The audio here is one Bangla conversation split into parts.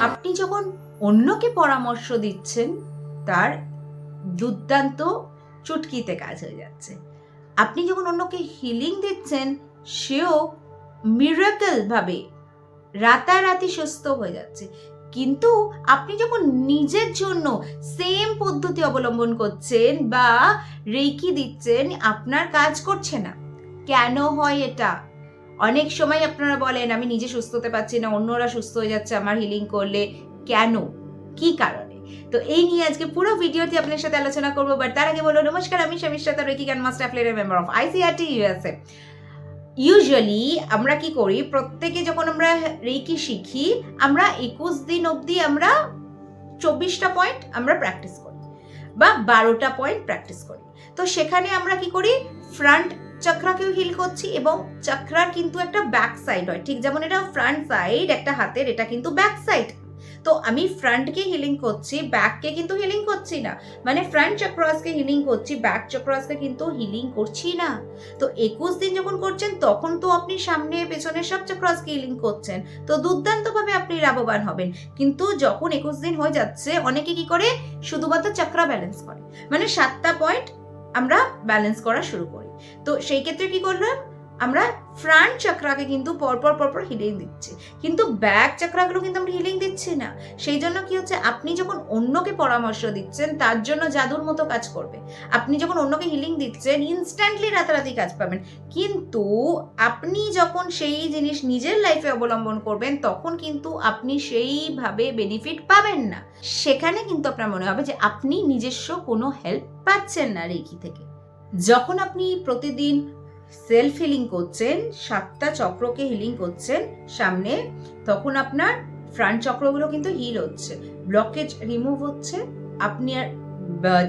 আপনি যখন অন্যকে পরামর্শ দিচ্ছেন, তার দুর্দান্ত চুটকিতে কাজ হয়ে যাচ্ছে। আপনি যখন অন্যকে হিলিং দিচ্ছেন, সেও মিরাকল ভাবে রাতারাতি সুস্থ হয়ে যাচ্ছে। কিন্তু আপনি যখন নিজের জন্য সেম পদ্ধতি অবলম্বন করছেন বা রেকি দিচ্ছেন, আপনার কাজ করছে না। কেন হয় এটা? অনেক সময় আপনারা বলেন, আমি নিজে সুস্থ হতে পারছি না, অন্যরা সুস্থ হয়ে যাচ্ছে, আমার হিলিং করলে। কেন? কি কারণে? তো এই নিয়ে আজকে পুরো ভিডিওটি আপনার সাথে আলোচনা করব বাট তার আগে বলো, নমস্কার, আমি শমিষ্ঠা রেকি জ্ঞান master অ্যাফলের member of ICRT USA usually আমরা কি করি, প্রত্যেকে যখন আমরা রেকি শিখি, আমরা একুশ দিন অবধি আমরা চব্বিশটা পয়েন্ট আমরা প্র্যাকটিস করি, বা বারোটা পয়েন্ট প্র্যাকটিস করি। তো সেখানে আমরা কি করি ফ্রন্ট চক্রাকেও হিল করছি এবং চক্রার কিন্তু একটা ব্যাক সাইড হয়। ঠিক যেমন এটা ফ্রন্ট সাইড একটা হাতের, এটা কিন্তু ব্যাক সাইড তো আমি ফ্রন্টকে হিলিং করছি ব্যাককে কিন্তু হিলিং করছি না। মানে ফ্রন্ট চক্রাসকে হিলিং করছি ব্যাক চক্রাসকে কিন্তু হিলিং করছি না। তো একুশ দিন যখন করছেন, তখন তো আপনি সামনে পেছনে সব চক্রাসকে হিলিং করছেন। তো দুর্দান্তভাবে আপনি লাভবান হবেন। কিন্তু যখন একুশ দিন হয়ে যাচ্ছে, অনেকে কি করে? শুধুমাত্র চক্রা ব্যালেন্স করে। মানে সাতটা পয়েন্ট আমরা ব্যালেন্স করা শুরু করি। তো সেই ক্ষেত্রে কি করলাম? আমরা ফ্রন্ট চক্রাকে কিন্তু পরপর পরপর হিলিং দিচ্ছি। কিন্তু ব্যাক চক্রাগুলো কিন্তু আমরা হিলিং দিচ্ছি না। সেই জন্য কি হচ্ছে? আপনি যখন অন্যকে পরামর্শ দিচ্ছেন, তার জন্য জাদুর মতো কাজ করবে। আপনি যখন অন্যকে হিলিং দিচ্ছেন ইনস্ট্যান্টলি রাতারাতি কাজ পাবেন। কিন্তু আপনি যখন সেই জিনিস নিজের লাইফে অবলম্বন করবেন, তখন কিন্তু আপনি সেইভাবে বেনিফিট পাবেন না। সেখানে কিন্তু আপনার মনে হবে যে আপনি নিজস্ব কোনো হেল্প পাচ্ছেন না রেখি থেকে। যখন আপনি প্রতিদিন সেলফ হিলিং করছেন, সাতটা চক্রকে হিলিং করছেন সামনে, তখন আপনার ফ্রন্ট চক্রগুলো কিন্তু হিল হচ্ছে। ব্লকেজ রিমুভ হচ্ছে, আপনি আর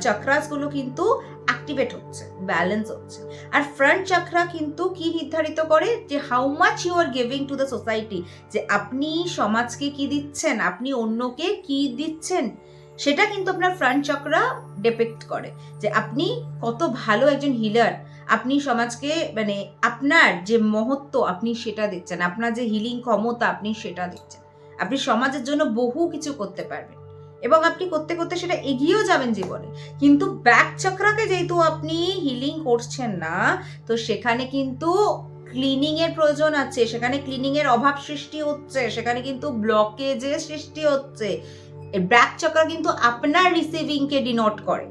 চক্রাসগুলো কিন্তু অ্যাক্টিভেট হচ্ছে ব্যালেন্স হচ্ছে। আর ফ্রন্ট চক্রা কিন্তু কি নির্ধারিত করে? যে how much you are giving to the society যে আপনি সমাজকে কি দিচ্ছেন, আপনি অন্যকে কি দিচ্ছেন, সেটা কিন্তু আপনার ফ্রন্ট চক্রা ডিপেক্ট করে যে আপনি কত ভালো একজন হিলার আপনি সমাজকে মানে আপনার যে মহত্ব আপনি সেটা দিচ্ছেন, আপনার যে হিলিং ক্ষমতা আপনি সেটা দিচ্ছেন। আপনি সমাজের জন্য বহু কিছু করতে পারবেন এবং আপনি করতে করতে সেটা এগিয়েও যাবেন জীবনে। কিন্তু ব্যাক চক্রাকে যেহেতু আপনি হিলিং করছেন না, তো সেখানে কিন্তু ক্লিনিং এর প্রয়োজন আছে, সেখানে ক্লিনিং এর অভাব সৃষ্টি হচ্ছে, সেখানে কিন্তু ব্লকেজের সৃষ্টি হচ্ছে। ব্যাক চক্র কিন্তু আপনার রিসিভিং কে ডিনোট করে।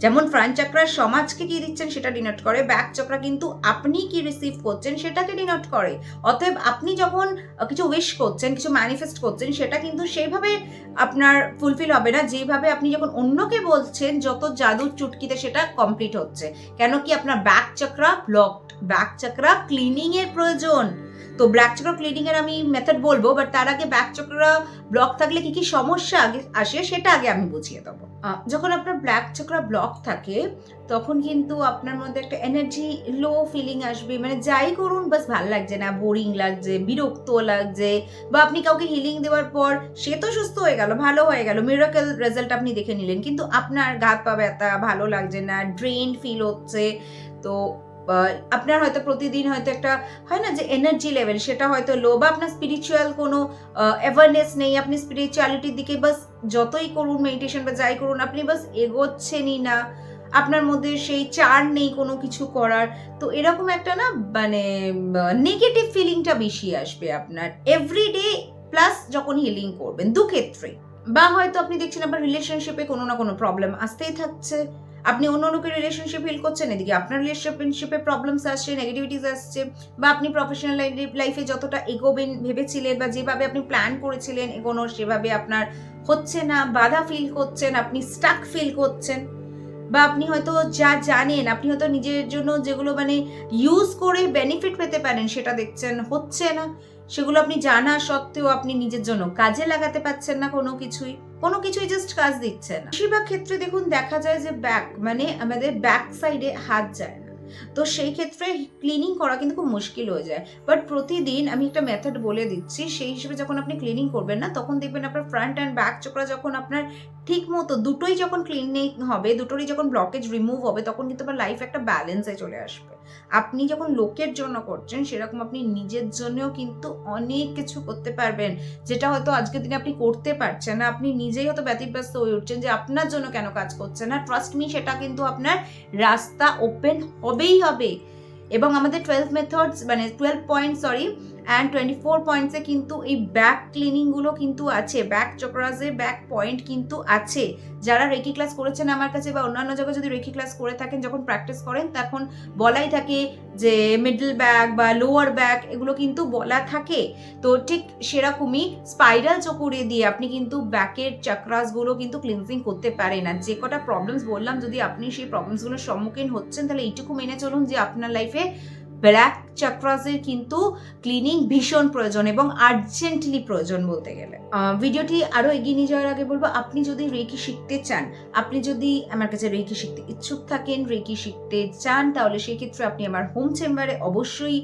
যেমন ফ্রন্ট চক্রার সমাজকে কি দিচ্ছেন সেটা ডিনোট করে ব্যাক চক্রা কিন্তু আপনি কি রিসিভ করছেন সেটাকে ডিনোট করে। অতএব আপনি যখন কিছু উইশ করছেন, কিছু ম্যানিফেস্ট করছেন, সেটা কিন্তু সেইভাবে আপনার ফুলফিল হবে না। যেভাবে আপনি যখন অন্যকে বলছেন, যত জাদুর চুটকিতে সেটা কমপ্লিট হচ্ছে। কেন কি আপনার back chakra blocked back chakra cleaning এর প্রয়োজন। তো ব্ল্যাক চক্র ক্লিনিং এর আমি মেথড বলব বাট তার আগে ব্যাক চক্র ব্লক থাকলে কি কি সমস্যা আগে আসে সেটা আগে আমি বুঝিয়ে দেবো। যখন আপনার ব্ল্যাক চক্রা ব্লক থাকে, তখন কিন্তু আপনার মধ্যে একটা এনার্জি লো ফিলিং আসবে। মানে যাই করুন, বাস ভালো লাগছে না বোরিং লাগছে, বিরক্ত লাগছে, বা আপনি কাউকে হিলিং দেওয়ার পর সে তো সুস্থ হয়ে গেল, ভালো হয়ে গেল মিরাকেল রেজাল্ট আপনি দেখে নিলেন, কিন্তু আপনার গাত পা ব্যথা, ভালো লাগছে না ড্রেন ফিল হচ্ছে, তো আপনার হয়তো প্রতিদিন হয়তো একটা, হয় না যে এনার্জি লেভেল সেটা হয়তো লো বা আপনার স্পিরিচুয়াল কোনো অ্যাওয়ারনেস নেই, আপনি স্পিরিচুয়ালিটির দিকে বাস যতই করুন মেডিটেশন বা যাই করুন, আপনি বাস এগোচ্ছেনই না। আপনার মধ্যে সেই চার নেই কোনো কিছু করার। তো এরকম একটা না মানে নেগেটিভ ফিলিংটা বেশি আসবে আপনার। এভরিডে প্লাস যখন হিলিং করবেন, দুক্ষেত্রে। বা হয়তো আপনি দেখছেন আপনার রিলেশনশিপে কোনো না কোনো প্রবলেম আসতেই থাকছে। আপনি অন্য লোকের রিলেশনশিপ ফিল করছেন? এদিকে আপনার রিলেশনশিপে প্রবলেমস আসছে নেগেটিভিটিস আসছে, বা আপনি প্রফেশনাল লাইফে যতটা এগোবেন ভেবেছিলেন, বা যেভাবে আপনি প্ল্যান করেছিলেন এগোনোর, সেভাবে আপনার হচ্ছে না, বাধা ফিল করছেন, আপনি স্টাক ফিল করছেন, বা আপনি হয়তো যা জানেন, আপনি হয়তো নিজের জন্য যেগুলো মানে ইউজ করে বেনিফিট পেতে পারেন, সেটা দেখছেন, হচ্ছে না, সেগুলো আপনি জানা সত্ত্বেও আপনি নিজের জন্য কাজে লাগাতে পারছেন না কোনো কিছুই। কোনো কিছুই জাস্ট কাজ দিচ্ছে না। বেশিরভাগ ক্ষেত্রে দেখুন, দেখা যায় যে ব্যাক মানে আমাদের ব্যাক সাইডে হাত যায় না। তো সেই ক্ষেত্রে ক্লিনিং করা কিন্তু খুব মুশকিল হয়ে যায়। বাট প্রতিদিন আমি একটা মেথড বলে দিচ্ছি, সেই হিসেবে যখন আপনি ক্লিনিং করবেন না, তখন দেখবেন আপনার ফ্রন্ট অ্যান্ড ব্যাক চক্রা যখন আপনার ঠিক মতো দুটোই যখন ক্লিনিং হবে, দুটোরই যখন ব্লকেজ রিমুভ হবে, তখন কিন্তু আপনার লাইফ একটা ব্যালেন্সে চলে আসবে। আপনি যখন লোকের জন্য করছেন, সেরকম আপনি নিজের জন্যও কিন্তু অনেক কিছু করতে পারবেন, যেটা হয়তো আজকের দিনে আপনি করতে পারছেন না। আপনি নিজেই হয়তো ব্যতিব্যস্ত হয়ে উঠছেন যে আপনার জন্য কেন কাজ করছেন না। ট্রাস্ট মি সেটা কিন্তু আপনার রাস্তা ওপেন হবেই হবে। এবং আমাদের টুয়েলভ মেথডস মানে twelve point sorry and twenty four পয়েন্টসে কিন্তু এই ব্যাক ক্লিনিংগুলো কিন্তু আছে ব্যাক চক্রাসে ব্যাক পয়েন্ট কিন্তু আছে। যারা রেকি ক্লাস করেছেন আমার কাছে বা অন্যান্য জায়গায় যদি রেকি ক্লাস করে থাকেন, যখন প্র্যাকটিস করেন, তখন বলাই থাকে যে মিডল ব্যাক বা লোয়ার ব্যাক এগুলো কিন্তু বলা থাকে। তো ঠিক সেরকমই স্পাইরাল চকুরে দিয়ে আপনি কিন্তু ব্যাকের চক্রাসগুলো কিন্তু ক্লিনজিং করতে পারেন। আর যে কটা প্রবলেমস বললাম, যদি আপনি সেই প্রবলেমসগুলোর সম্মুখীন হচ্ছেন, তাহলে এইটুকু মেনে চলুন যে আপনার লাইফে ব্ল্যাক চক্রাসের কিন্তু ক্লিনিং ভীষণ প্রয়োজন এবং আর্জেন্টলি প্রয়োজন বলতে গেলে। ভিডিওটি আরও এগিয়ে নিয়ে যাওয়ার আগে বলব, আপনি যদি রেকি শিখতে চান, আপনি যদি আমার কাছে রেকি শিখতে ইচ্ছুক থাকেন রেকি শিখতে চান, তাহলে সেই ক্ষেত্রে আপনি আমার হোম চেম্বারে অবশ্যই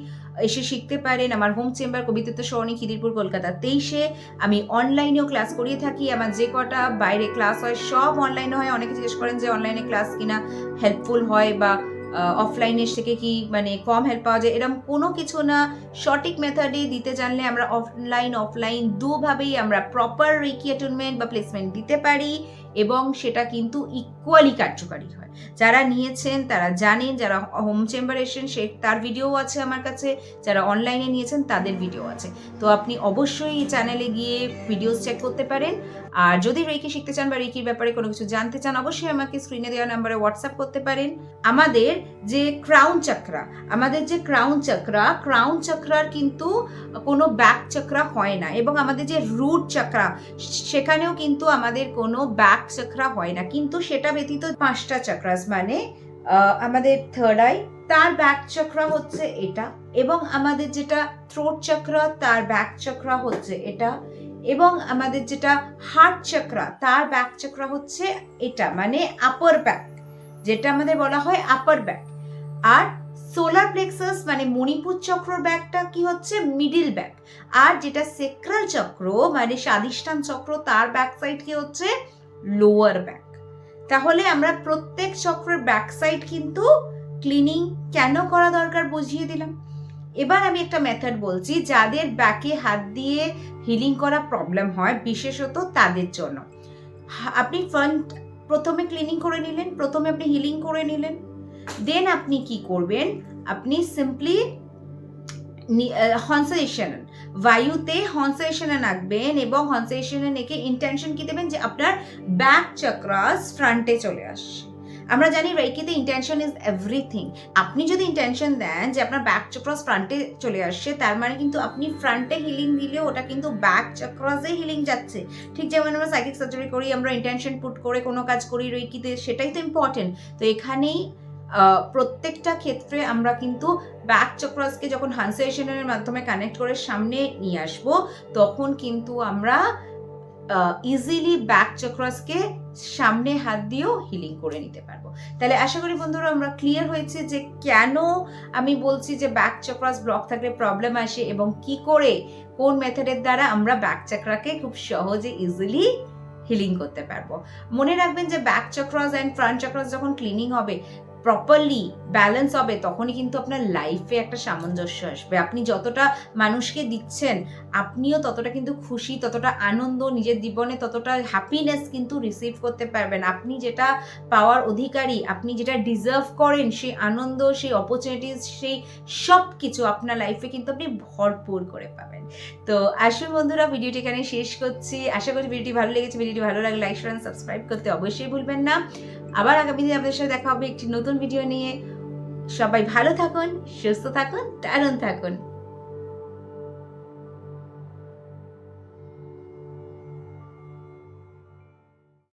এসে শিখতে পারেন। আমার হোম চেম্বার কবিতা সরণি খিদিরপুর, কলকাতা তেইশে। আমি অনলাইনেও ক্লাস করিয়ে থাকি। আমার যে কটা বাইরে ক্লাস হয়, সব অনলাইনে হয়। অনেকে জিজ্ঞেস করেন যে, অনলাইনে ক্লাস কিনা হেল্পফুল হয় বা অফলাইনের থেকে কি মানে কম হেল্প পাওয়া যায়? এরকম কোনো কিছু না, সঠিক মেথডে দিতে জানলে আমরা অফলাইন অফলাইন দুভাবেই আমরা প্রপার রিকি অ্যাটুনমেন্ট বা প্লেসমেন্ট দিতে পারি। এবং সেটা কিন্তু ইকুয়ালি কার্যকারী হয়। যারা নিয়েছেন, তারা জানেন, যারা হোম চেম্বার এসেছেন, সে তার ভিডিও আছে আমার কাছে। যারা অনলাইনে নিয়েছেন, তাদের ভিডিও আছে। তো আপনি অবশ্যই এই চ্যানেলে গিয়ে ভিডিওস চেক করতে পারেন। আর যদি রেকি শিখতে চান বা রেকির ব্যাপারে কোনো কিছু জানতে চান, অবশ্যই আমাকে স্ক্রিনে দেওয়া নাম্বারে হোয়াটসঅ্যাপ করতে পারেন। আমাদের যে ক্রাউন চক্রা আমাদের যে ক্রাউন চক্রা ক্রাউন চক্রার কিন্তু কোনো ব্যাক চক্রা হয় না। এবং আমাদের যে রুট চক্রা সেখানেও কিন্তু আমাদের কোনো ব্যাক চক্রা হয় না। কিন্তু সেটা ব্যতীত পাঁচটা চক্রাস মানে আমাদের থার্ড আই তার ব্যাক চক্রা হচ্ছে এটা এবং আমাদের যেটা থ্রোট চক্রা তার ব্যাক চক্রা হচ্ছে এটা এবং আমাদের যেটা হার্ট চক্রা তার ব্যাক চক্রা হচ্ছে এটা মানে আপার ব্যাক যেটা আমাদের বলা হয় আপার ব্যাক আর সোলার প্লেক্সাস মানে মণিপুর চক্রর ব্যাকটা কি হচ্ছে? মিডিল ব্যাক আর যেটা সেক্রাল চক্র মানে স্বাদিষ্ঠান চক্র, তার ব্যাক সাইড কি হচ্ছে? লোয়ার ব্যাক তাহলে আমরা প্রত্যেক চক্রের ব্যাক সাইড কিন্তু ক্লিনিং কেন করা দরকার বুঝিয়ে দিলাম। এবার আমি একটা মেথড বলছি, যাদের ব্যাকে হাত দিয়ে হিলিং করা প্রবলেম হয়, বিশেষত তাদের জন্য। আপনি ফ্রন্ট প্রথমে ক্লিনিং করে নিলেন, প্রথমে আপনি হিলিং করে নিলেন। দেন আপনি কি করবেন? আপনি সিম্পলি হনসেশন বায়ুতে হনসেশনে নাকবেন এবং হনসেশনে নেকে ইন্টেনশন কি দেবেন? যে আপনার ব্যাক চক্রাস ফ্রন্টে চলে আসছে। আমরা জানি রেকিতে ইন্টেনশন ইজ এভরিথিং আপনি যদি ইন্টেনশন দেন যে আপনার ব্যাক চক্রাস ফ্রন্টে চলে আসছে, তার মানে কিন্তু আপনি ফ্রন্টে হিলিং দিলে ওটা কিন্তু ব্যাক চক্রাসে হিলিং যাচ্ছে। ঠিক যেমন আমরা সাইকিক সার্জারি করি, আমরা ইন্টেনশন পুট করে কোনো কাজ করি রেকিতে সেটাই তো ইম্পর্টেন্ট তো এখানেই প্রত্যেকটা ক্ষেত্রে আমরা কিন্তু ব্যাক চক্রাসকে যখন হানসেশনের মাধ্যমে কানেক্ট করে সামনে নিয়ে আসব, তখন কিন্তু আমরা ইজিলি ব্যাক চক্রাসকে সামনে হাত দিয়েও হিলিং করে নিতে পারব। তাহলে আশা করি বন্ধুরা আমরা ক্লিয়ার হয়েছে যে কেন আমি বলছি যে ব্যাক চক্রাস ব্লক থাকলে প্রবলেম আসে এবং কি করে, কোন মেথডের দ্বারা আমরা ব্যাক চক্রাকে খুব সহজে ইজিলি হিলিং করতে পারব। মনে রাখবেন যে back chakras and front chakras যখন ক্লিনিং হবে প্রপারলি ব্যালেন্স হবে, তখনই কিন্তু আপনার লাইফে একটা সামঞ্জস্য আসবে। আপনি যতটা মানুষকে দিচ্ছেন, আপনিও ততটা কিন্তু খুশি, ততটা আনন্দ, নিজের জীবনে ততটা হ্যাপিনেস কিন্তু রিসিভ করতে পারবেন। আপনি যেটা পাওয়ার অধিকারী, আপনি যেটা ডিজার্ভ করেন, সেই আনন্দ, সেই অপরচুনিটিস সেই সব কিছু আপনার লাইফে কিন্তু আপনি ভরপুর করে পাবেন। তো আসুন বন্ধুরা, ভিডিওটি এখানে শেষ করছি। আশা করি ভিডিওটি ভালো লেগেছে। ভিডিওটি ভালো লাগলে লাইক শেয়ার সাবস্ক্রাইব করতে অবশ্যই ভুলবেন না। আবার আগামী দিন আপনাদের সাথে দেখা হবে একটি নতুন ভিডিও নিয়ে। সবাই ভালো থাকুন, সুস্থ থাকুন, দারুণ থাকুন।